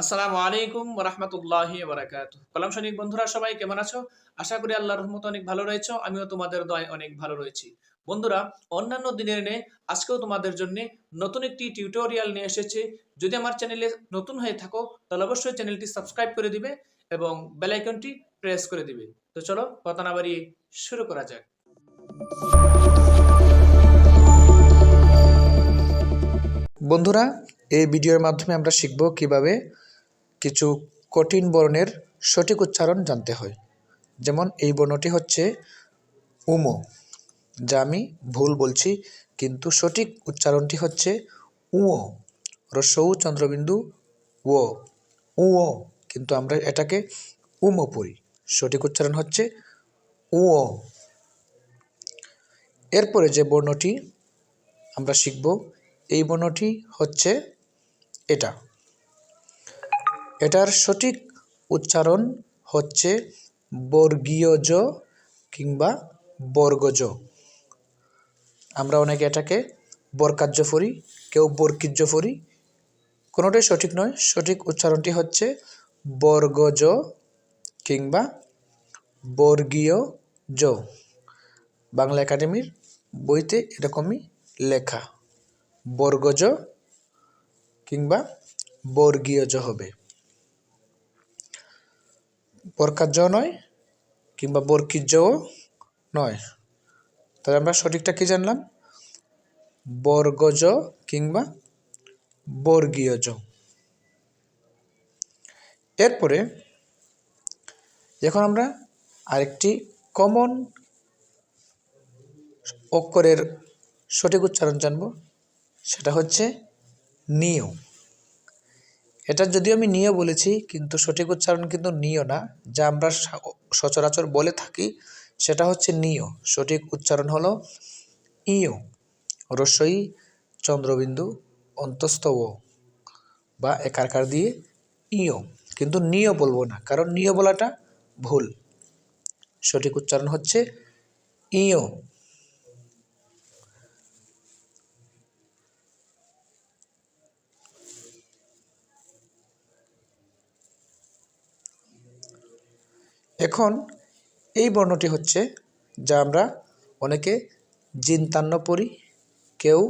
আসসালামু আলাইকুম রহমতুল্লাহ বারাকাত কলাম সৈনিক বন্ধুরা, সবাই কেমন আছো? আশা করি আল্লাহর রহমত অনেক ভালো রয়েছে, আমিও তোমাদের দয় অনেক ভালো রয়েছি। বন্ধুরা, অন্যান্য দিনের নে, আজকেও তোমাদের জন্য নতুন একটি টিউটোরিয়াল নিয়ে এসেছে। যদি আমার চ্যানেলে নতুন হয়ে থাকো, তাহলে অবশ্যই চ্যানেলটি সাবস্ক্রাইব করে দিবে এবং বেলাইকনটি প্রেস করে দিবে। তো চলো, কথা না বাড়িয়ে শুরু করা যাক। বন্ধুরা, এই ভিডিওর মাধ্যমে আমরা শিখব কীভাবে কিছু কঠিন বর্ণের সঠিক উচ্চারণ জানতে হয়। যেমন, এই বর্ণটি হচ্ছে, উমো যা আমি ভুল বলছি, কিন্তু সঠিক উচ্চারণটি হচ্ছে, উও রস্যউ চন্দ্রবিন্দু, ও উও কিন্তু আমরা এটাকে উমো পড়ি। সঠিক উচ্চারণ হচ্ছে, উও এরপরে যে বর্ণটি আমরা শিখব, এই বর্ণটি হচ্ছে এটা। এটার সঠিক উচ্চারণ হচ্ছে বর্গীয় জ কিংবা বর্গজ। আমরা অনেকে এটাকে বরকার্য ফরি কেউ বর্কিজ্য ফরি কোনোটাই সঠিক নয়। সঠিক উচ্চারণটি হচ্ছে বর্গজ কিংবা বর্গীয় জ বাংলা একাডেমির বইতে এরকমই লেখা, বর্গজ কিংবা বর্গীয়জ হবে। বরকার্য নয় কিংবা বর্কিজ্যও নয়। তাহলে আমরা সঠিকটা কি জানলাম? বর্গজ কিংবা বর্গীয়জ এরপরে এখন আমরা আরেকটি কমন অক্ষরের সঠিক উচ্চারণ জানব। সেটা হচ্ছে নিয় এটা যদিও আমি নিয় বলেছি, কিন্তু সঠিক উচ্চারণ কিন্তু নিয় না। যা আমরা সচরাচর বলে থাকি, সেটা হচ্ছে নিয় সঠিক উচ্চারণ হলো ইয় রস্বই চন্দ্রবিন্দু অন্তস্থ ও বা একারকার দিয়ে ইয় কিন্তু নিয় বলব না, কারণ নিয় বলাটা ভুল। সঠিক উচ্চারণ হচ্ছে ইয় এখন এই বর্ণটি হচ্ছে যা আমরা অনেকে জিনতান্ন পড়ি, কেউ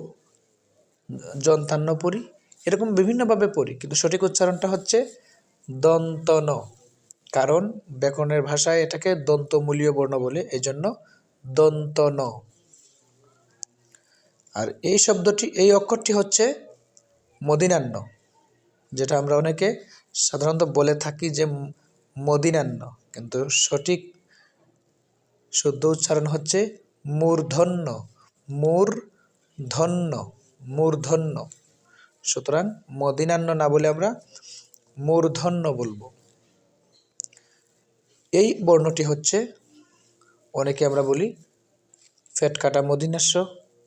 জন্তান্ন পড়ি, এরকম বিভিন্নভাবে পড়ি। কিন্তু সঠিক উচ্চারণটা হচ্ছে দন্তন, কারণ ব্যাকরণের ভাষায় এটাকে দন্তমূলীয় বর্ণ বলে এই জন্য দন্তন। আর এই শব্দটি, এই অক্ষরটি হচ্ছে মদিনান্ন, যেটা আমরা অনেকে সাধারণত বলে থাকি যে মদিনান্ন। কিন্তু সঠিক শুদ্ধ উচ্চারণ হচ্ছে মূর্ধন্য। মূর্ধন্য মূর্ধন্য। সুতরাং মদিনান্ন না বলে আমরা মূর্ধন্য বলব। এই বর্ণটি হচ্ছে, অনেকে আমরা বলি ফ্যাট কাটা মদিনাস্য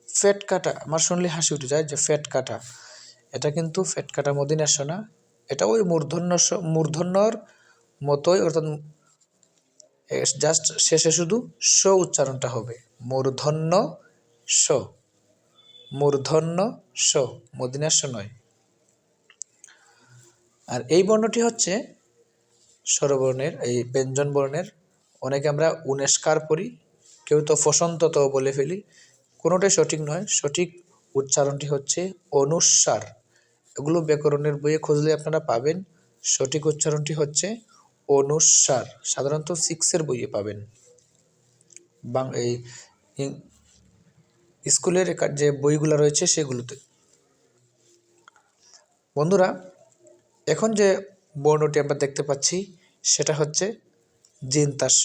ফ্যাট কাটা আমার শুনলে হাসি উঠে যায় যে ফ্যাট কাটা এটা কিন্তু ফ্যাট কাটা মদিনাস্য না, এটা ওই মূর্ধন্য মূর্ধন্যর মতোই, অর্থাৎ জাস্ট শেষে শুধু স উচ্চারণটা হবে। মূর্ধন্য স মূর্ধন্য স মদিনাস্য নয়। আর এই বর্ণটি হচ্ছে স্বরবর্ণের, এই ব্যঞ্জন বর্ণের। অনেকে আমরা উনেস্কার পড়ি, কেউ তো ফসন্তত বলে ফেলি। কোনোটাই সঠিক নয়। সঠিক উচ্চারণটি হচ্ছে অনুস্বার। এগুলো ব্যাকরণের বইয়ে খুঁজলে আপনারা পাবেন। সঠিক উচ্চারণটি হচ্ছে অনুস্বার সাধারণত সিক্সের বইয়ে পাবেন। এই স্কুলের যে বইগুলো রয়েছে সেগুলোতে। বন্ধুরা, এখন যে বর্ণটি আমরা দেখতে পাচ্ছি, সেটা হচ্ছে জিনতাস্য,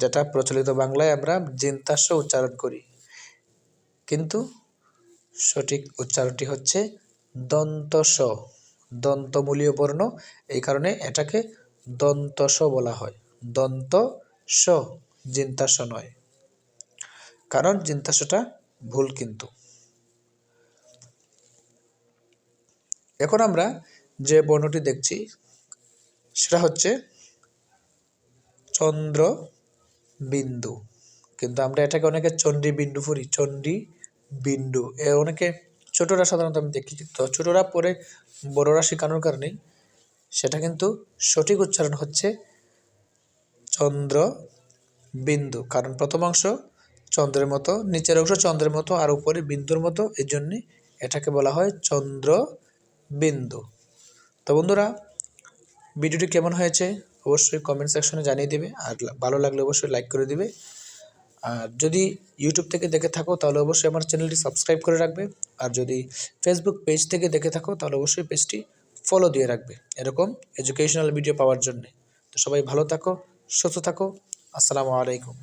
যেটা প্রচলিত বাংলায় আমরা জিনতাস্য উচ্চারণ করি। কিন্তু সঠিক উচ্চারণটি হচ্ছে দন্তস দন্তমূলীয় বর্ণ, এই কারণে এটাকে দন্তস বলা হয়। দন্ত স জিন্তাস নয়। কারণ জিন্তাসটা ভুল কিন্তু। এখন আমরা যে বর্ণটি দেখছি, সেটা হচ্ছে চন্দ্র বিন্দু কিন্তু আমরা এটাকে অনেকে চণ্ডী বিন্দু পড়ি চণ্ডী বিন্দু এ অনেকে ছোটরা সাধারণত আমি দেখি তো ছোটরা পরে বড়রা শেখানোর কারণেই সেটা কিন্তু সঠিক উচ্চারণ হচ্ছে চন্দ্র বিন্দু। কারণ প্রথম অংশ চন্দ্রের মতো, নিচের অংশ চন্দ্রের মতো, আর উপরে বিন্দুর মতো এই জন্যে এটাকে বলা হয় চন্দ্র বিন্দু। তো বন্ধুরা, ভিডিওটি কেমন হয়েছে অবশ্যই কমেন্ট সেকশনে জানিয়ে দেবে, আর ভালো লাগলে অবশ্যই লাইক করে দিবে। আর যদি ইউটিউব থেকে দেখে থাকো, তাহলে অবশ্যই আমার চ্যানেলটি সাবস্ক্রাইব করে রাখবে। আর যদি ফেসবুক পেজ থেকে দেখে থাকো, তাহলে অবশ্যই পেজটি ফলো দিয়ে রাখবে। এরকম এডুকেশনাল ভিডিও পাওয়ার জন্যে। তো সবাই ভালো থাকো, সুস্থ থাকো। আসসালামু আলাইকুম।